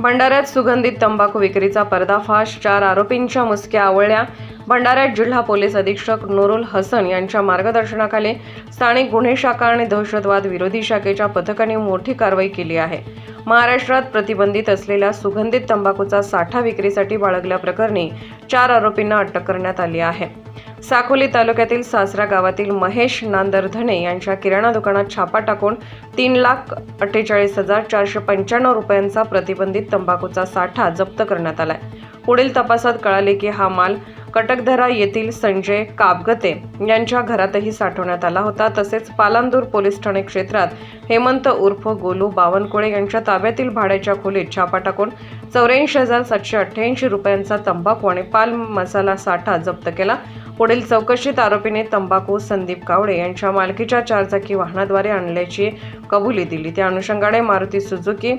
भंडाऱ्यात सुगंधित तंबाखू विक्रीचा पर्दाफाश चार आरोपींच्या मुसक्या आवळल्या. भंडाऱ्यात जिल्हा पोलीस अधीक्षक नूरुल हसन यांच्या मार्गदर्शनाखाली स्थानिक गुन्हे शाखा आणि दहशतवाद विरोधी शाखेच्या पथकाने मोठी कारवाई केली आहे. महाराष्ट्रात प्रतिबंधित असलेल्या सुगंधित तंबाखूचा साठा विक्रीसाठी बाळगल्याप्रकरणी चार आरोपींना अटक करण्यात आली आहे. साकोली तालुक्यातील सासरा गावातील महेश नांदरधने यांच्या किराणा दुकानात छापा टाकून तीन लाख अठ्ठेचाळीस हजार चारशे पंच्याण्णव रुपयांचा प्रतिबंधित तंबाखूचा साठा जप्त करण्यात आलाय. पुढील तपासात कळाले की हा माल कटकधरा येथील संजय काबगते यांच्या घरातही साठवण्यात आला होता. तसेच पालांदूर पोलीस ठाणे क्षेत्रात हेमंत उर्फ गोलू बावनकुळे यांच्या ताब्यातील भाड्याच्या खोलीत छापा टाकून चौऱ्याऐंशी हजार सातशे अठ्ठ्याऐंशी रुपयांचा तंबाखू आणि पाल मसाला साठा जप्त केला. पुढील चौकशीत आरोपीने तंबाखू संदीप कावडे यांच्या मालकीच्या चारचाकी वाहनाद्वारे आणल्याची कबुली दिली. त्या अनुषंगाने मारुती सुझुकी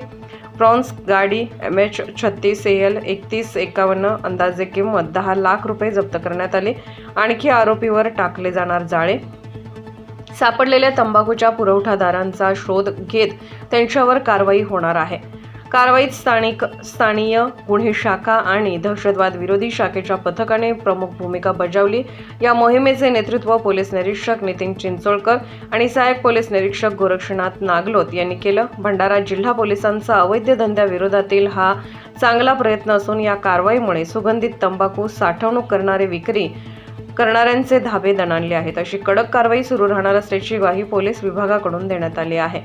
प्रॉन्स गाडी एम एच छत्तीस एल एकतीस एकावन्न अंदाजे किंमत दहा लाख रुपये जप्त करण्यात आली. आणखी आरोपीवर टाकले जाणार जाळे. सापडलेल्या तंबाखूच्या पुरवठादारांचा शोध घेत त्यांच्यावर कारवाई होणार आहे. कारवाईत स्थानिक स्थानीय गुन्हे शाखा आणि दहशतवाद विरोधी शाखेच्या पथकाने प्रमुख भूमिका बजावली. या मोहिमेचे नेतृत्व पोलीस निरीक्षक नितीन चिंचोळकर आणि सहाय्यक पोलीस निरीक्षक गोरक्षनाथ नागलोत यांनी केलं. भंडारा जिल्हा पोलिसांचा अवैध धंद्याविरोधातील हा चांगला प्रयत्न असून या कारवाईमुळे सुगंधित तंबाखू साठवणूक करणारे विक्री करणाऱ्यांचे धाबे दणाणले आहेत. अशी कडक कारवाई सुरू राहणार असल्याची ग्वाही पोलीस विभागाकडून देण्यात आली आहे.